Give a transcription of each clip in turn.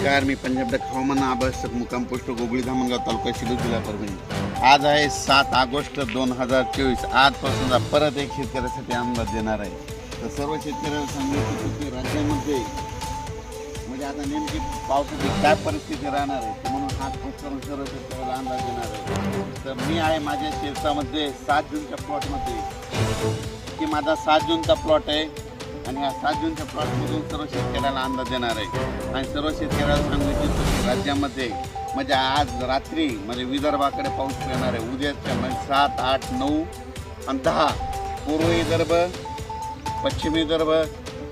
नमस्कार मी पंजाब डक हवामान अभ्यासक मुकाम पोस्ट गोगळी धामणगाव तालुका शिरूर जिल्हा परभणी. आज आहे सात ऑगस्ट दोन हजार चोवीस. आजपासून परत एक शेतकऱ्यासाठी अंदाज देणार आहे. तर सर्व शेतकऱ्याला सांगितलं की राज्यामध्ये म्हणजे आता नेमकी पावसाची काय परिस्थिती राहणार आहे म्हणून हा खास करून सर्व शेतकऱ्याला अंदाज देणार आहे. तर मी आहे माझ्या शेतामध्ये सात जूनच्या प्लॉटमध्ये की माझा सात जूनचा प्लॉट आहे. आणि ह्या सात जूनच्या प्लॉटमधून सर्व शेतकऱ्याला अंदाज देणार आहे. आणि सर्व शेतकऱ्याला सांगू इच्छितो की राज्यामध्ये म्हणजे आज रात्री म्हणजे विदर्भाकडे पाऊस येणार आहे. उद्याच्या म्हणजे सात आठ नऊ आणि दहा. पूर्व विदर्भ पश्चिम विदर्भ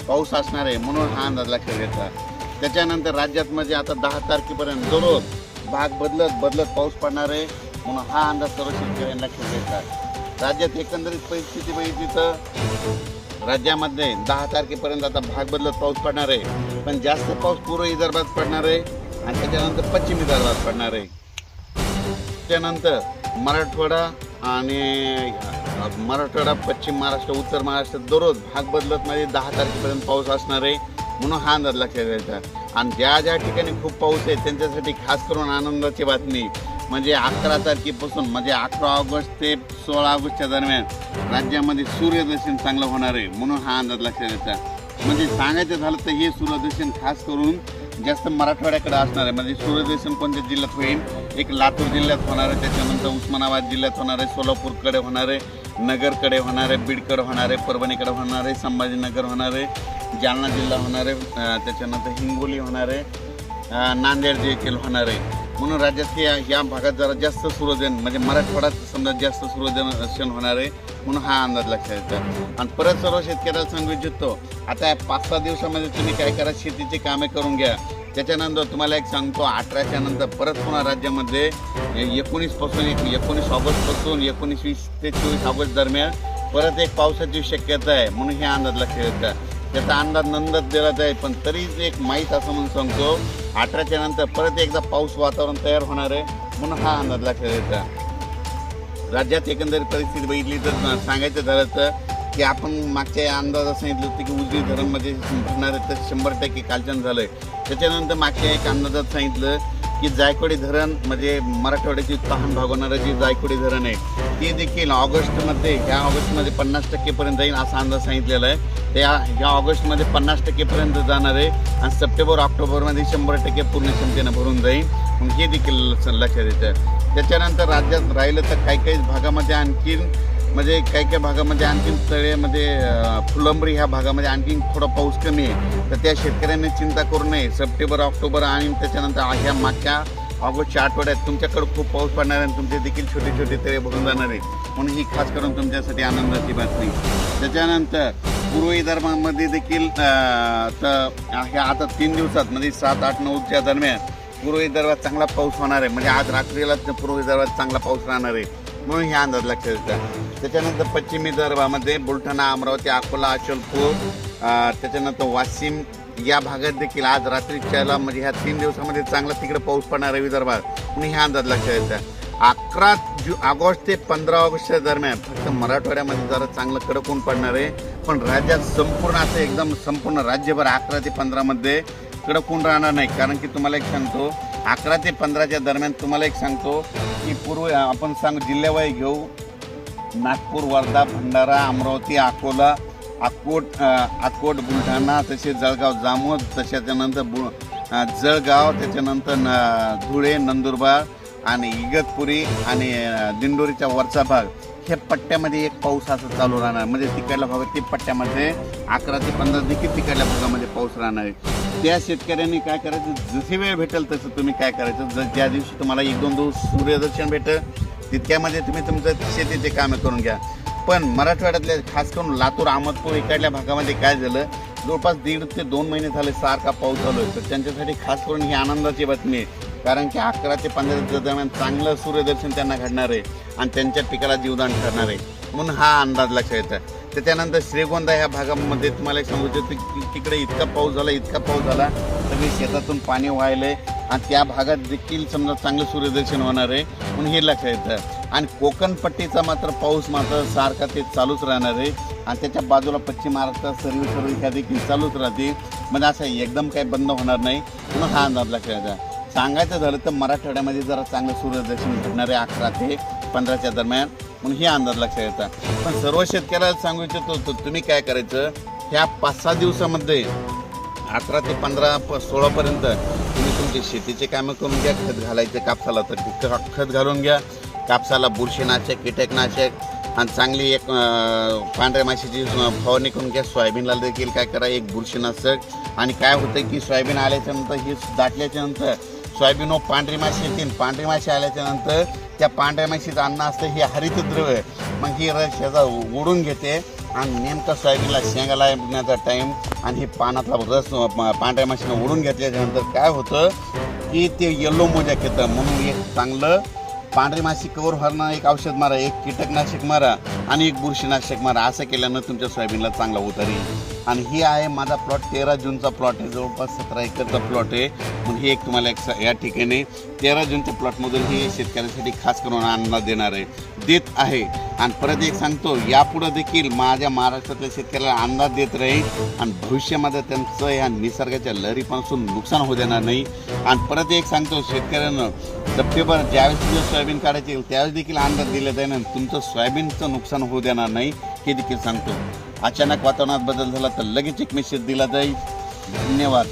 पाऊस असणार आहे म्हणून हा अंदाज लक्षात घ्यायचा त्याच्यानंतर राज्यात म्हणजे आता दहा तारखेपर्यंत दररोज भाग बदलत बदलत पाऊस पडणार आहे म्हणून हा अंदाज सर्व शेतकऱ्यांना लक्षात घ्यायचा राज्यात एकंदरीत परिस्थिती बघितली तर राज्यामध्ये दहा तारखेपर्यंत आता भाग बदलत पाऊस पडणार आहे. पण जास्त पाऊस पूर्व विदर्भात पडणार आहे आणि त्याच्यानंतर पश्चिम विदर्भात पडणार आहे. त्यानंतर मराठवाडा आणि मराठवाडा पश्चिम महाराष्ट्र उत्तर महाराष्ट्र दररोज भाग बदलत मध्ये दहा तारखेपर्यंत पाऊस असणार आहे म्हणून हा अंदाज लक्षात घ्यायचा. आणि ज्या ज्या ठिकाणी खूप पाऊस आहे त्यांच्यासाठी खास करून आनंदाची बातमी म्हणजे अकरा तारखेपासून म्हणजे अकरा ऑगस्ट ते सोळा ऑगस्टच्या दरम्यान राज्यामध्ये सूर्यदर्शन चांगलं होणार आहे म्हणून हा अंदाज लक्षात येतात म्हणजे सांगायचं झालं तर हे सूर्यदर्शन खास करून जास्त मराठवाड्याकडे असणार आहे. म्हणजे सूर्यदर्शन कोणत्या जिल्ह्यात होईल? एक लातूर जिल्ह्यात होणार आहे त्याच्यानंतर उस्मानाबाद जिल्ह्यात होणार आहे सोलापूरकडे होणार आहे नगरकडे होणार आहे बीडकडे होणार आहे परभणीकडे होणार आहे संभाजीनगर होणार आहे जालना जिल्हा होणार आहे त्याच्यानंतर हिंगोली होणार आहे नांदेड देखील होणार आहे. म्हणून राज्यात हे या भागात जरा जास्त सूर्यदन म्हणजे मराठवाड्यात समजा जास्त सूर्यदर्शन होणार आहे म्हणून हा अंदाज लक्षात येतो. आणि परत सर्व शेतकऱ्याला सांगू इच्छितो आता पाच सहा दिवसामध्ये तुम्ही काय करा शेतीची कामे करून घ्या. त्याच्यानंतर तुम्हाला एक सांगतो अठराच्या नंतर परत पुन्हा राज्यामध्ये एकोणीसपासून एक एकोणीस ऑगस्टपासून एकोणीस वीस ते चोवीस ऑगस्ट दरम्यान परत एक पावसाची शक्यता आहे म्हणून हे अंदाज लक्षात येतात त्याचा अंदाज नंदच दिला जाईल पण तरीच एक माहीत असं म्हणून सांगतो अठराच्या नंतर परत एकदा पाऊस वातावरण तयार होणार आहे म्हणून हा अंदाज लक्षात येतो. राज्यात एकंदरीत परिस्थिती बघितली तर सांगायचं झालं तर की आपण मागच्या या अंदाजात सांगितलं होतं की उजनी धरणमध्ये भरणार आहे तर शंभर टक्के कालचन झालं आहे त्याच्यानंतर मागच्या एक अंदाजात सांगितलं की जायकवाडी धरण म्हणजे मराठवाड्याची तहान भागवणारं जी जायकवाडी धरण आहे ती देखील ऑगस्टमध्ये ह्या ऑगस्टमध्ये पन्नास टक्केपर्यंत जाईल असा अंदाज सांगितलेला आहे. त्या ह्या ऑगस्टमध्ये पन्नास टक्केपर्यंत जाणार आहे आणि सप्टेंबर ऑक्टोबरमध्ये शंभर टक्के पूर्ण क्षमतेनं भरून जाईल. मग हे देखील लक्षात येतं. त्याच्यानंतर राज्यात राहिलं तर काही काही भागामध्ये आणखीन म्हणजे काही काही भागामध्ये आणखीन तळेमध्ये फुलंबरी ह्या भागामध्ये आणखीन थोडा पाऊस कमी आहे. तर त्या शेतकऱ्यांनी चिंता करू नये. सप्टेंबर ऑक्टोबर आणि त्याच्यानंतर ह्या मागच्या ऑगस्टच्या आठवड्यात तुमच्याकडे खूप पाऊस पडणार आहे आणि तुमचे देखील छोटे छोटे तळे भरून जाणार आहे. म्हणून ही खास करून तुमच्यासाठी आनंदाची बातमी. त्याच्यानंतर पूर्व विदर्भामध्ये देखील तर ह्या आता तीन दिवसात म्हणजे सात आठ नऊच्या दरम्यान पूर्व विदर्भात चांगला पाऊस होणार आहे. म्हणजे आज रात्रीला पूर्व विदर्भात चांगला पाऊस राहणार आहे. म्हणून हे अंदाज लक्षात त्याच्यानंतर पश्चिम विदर्भामध्ये बुलढाणा अमरावती अकोला अचलपूर त्याच्यानंतर वाशिम या भागात देखील आज रात्रीच्याला म्हणजे ह्या तीन दिवसामध्ये चांगला तिकडे पाऊस पडणार आहे. विदर्भात म्हणून ह्या अंदाज लक्षात अकरा जु ऑगस्ट ते पंधरा ऑगस्टच्या दरम्यान फक्त मराठवाड्यामध्ये जरा चांगलं कडक ऊन पडणार आहे. पण राज्यात संपूर्ण असं एकदम संपूर्ण राज्यभर अकरा ते पंधरामध्ये कडक ऊन राहणार नाही. कारण की तुम्हाला एक सांगतो अकरा ते पंधराच्या दरम्यान तुम्हाला एक सांगतो की पूर्व आपण सांग जिल्ह्यावाई घेऊ. नागपूर वर्धा भंडारा अमरावती अकोला अकोट अकोट बुलढाणा तसेच जळगाव जामोद त्याच्यानंतर बु जळगाव त्याच्यानंतर न- धुळे नंदुरबार आणि इगतपुरी आणि दिंडोरीचा वरचा भाग. हे पट्ट्यामध्ये एक पाऊस असं चालू राहणार. म्हणजे तिकडल्या भागात ते पट्ट्यामध्ये अकरा ते पंधरा देखील तिकडल्या भागामध्ये पाऊस राहणार आहे. त्या शेतकऱ्यांनी काय करायचं? जशी वेळ भेटेल तसं तुम्ही काय करायचं? ज ज्या दिवशी तुम्हाला एक दोन दिवस सूर्यदर्शन भेटेल तितक्यामध्ये तुम्ही तुमचं शेतीचे कामं करून घ्या. पण मराठवाड्यातल्या खास करून लातूर अहमदपूर इकडल्या भागामध्ये काय झालं? जवळपास दीड ते दोन महिने झाले सारखा पाऊस चालू आहे. तर त्यांच्यासाठी खास करून ही आनंदाची बातमी आहे. कारण की अकरा ते पंधरा दरम्यान चांगलं सूर्यदर्शन त्यांना घडणार आहे आणि त्यांच्या पिकाला जीवदान ठरणार आहे. म्हणून हा अंदाज लक्षात येतं. त्याच्यानंतर श्रीगोंदा ह्या भागामध्ये तुम्हाला एक सांगू इच्छितो की तिकडे इतका पाऊस झाला इतका पाऊस झाला सगळी शेतातून पाणी वाहिलंय आणि त्या भागात देखील समजा चांगलं सूर्यदर्शन होणार आहे म्हणून हे लक्षात येतं. आणि कोकणपट्टीचा मात्र पाऊस मात्र सारखा ते चालूच राहणार आहे. आणि त्याच्या बाजूला पश्चिम महाराष्ट्रात सर्व सर्व ह्या देखील चालूच राहते म्हणजे असं एकदम काही बंद होणार नाही. म्हणून हा अंदाज लक्षात येतात सांगायचं झालं तर मराठवाड्यामध्ये जरा चांगलं सूर्यदर्शन घडणार आहे अकरा ते पंधराच्या दरम्यान. म्हणून हे अंदाज लक्षात येतात पण सर्व शेतकऱ्याला सांगू इच्छितो तर तुम्ही काय करायचं? ह्या पाच सहा दिवसामध्ये अकरा ते पंधरा प सोळापर्यंत तुम्ही तुमचे शेतीचे कामं करून घ्या. खत घालायचं कापसाला तर खत घालून घ्या. कापसाला बुरशीनाशक कीटकनाशक आणि चांगली एक पांढऱ्या माशीची फवारणी करून घ्या. सोयाबीनला देखील काय करा एक बुरशीनाशक आणि काय होतं की सोयाबीन आल्याच्यानंतर हे दाटल्याच्यानंतर सोयाबीन पांढरी माशी येतील. पांढरी माशी आल्याच्यानंतर त्या पांढऱ्या माशीचं अन्न असतं हे हरितद्रव्य मग ही रस ह्याचा उडून घेते आणि नेमका सोयाबीनला शेंगा लागण्याचा टाईम आणि हे पानातला रस पांढऱ्या माशीनं ओढून घेतल्याच्यानंतर काय होतं की ते येल्लो मोजा येतं. म्हणून एक चांगलं पांढरी माशी कवर हरणं एक औषध मारा एक कीटकनाशक मारा आणि एक बुरशीनाशक मारा. असं केल्यानं तुमच्या सोयाबीनला चांगला उतार येईल आणि हे आहे माझा प्लॉट तेरा जूनचा प्लॉट आहे. जवळपास सतरा एकरचा प्लॉट आहे. म्हणून हे एक तुम्हाला एक या ठिकाणी तेरा जूनच्या प्लॉटमधून हे शेतकऱ्यांसाठी खास करून आणला देणार आहे देत आहे. आणि परत एक सांगतो यापुढं देखील माझ्या महाराष्ट्रातल्या शेतकऱ्याला अंदाज देत राहील आणि भविष्यामध्ये त्यांचं ह्या निसर्गाच्या लहरीपासून नुकसान होऊ देणार नाही. आणि परत एक सांगतो शेतकऱ्यानं सप्टेंबर ज्यावेळेस तुझं सोयाबीन काढायचे येईल त्यावेळेस देखील अंदाज दिला जाईल आणि तुमचं सोयाबीनचं नुकसान होऊ देणार नाही हे देखील सांगतो. अचानक वातावरणात बदल झाला तर लगेच एक मेसेज दिला जाईल. धन्यवाद.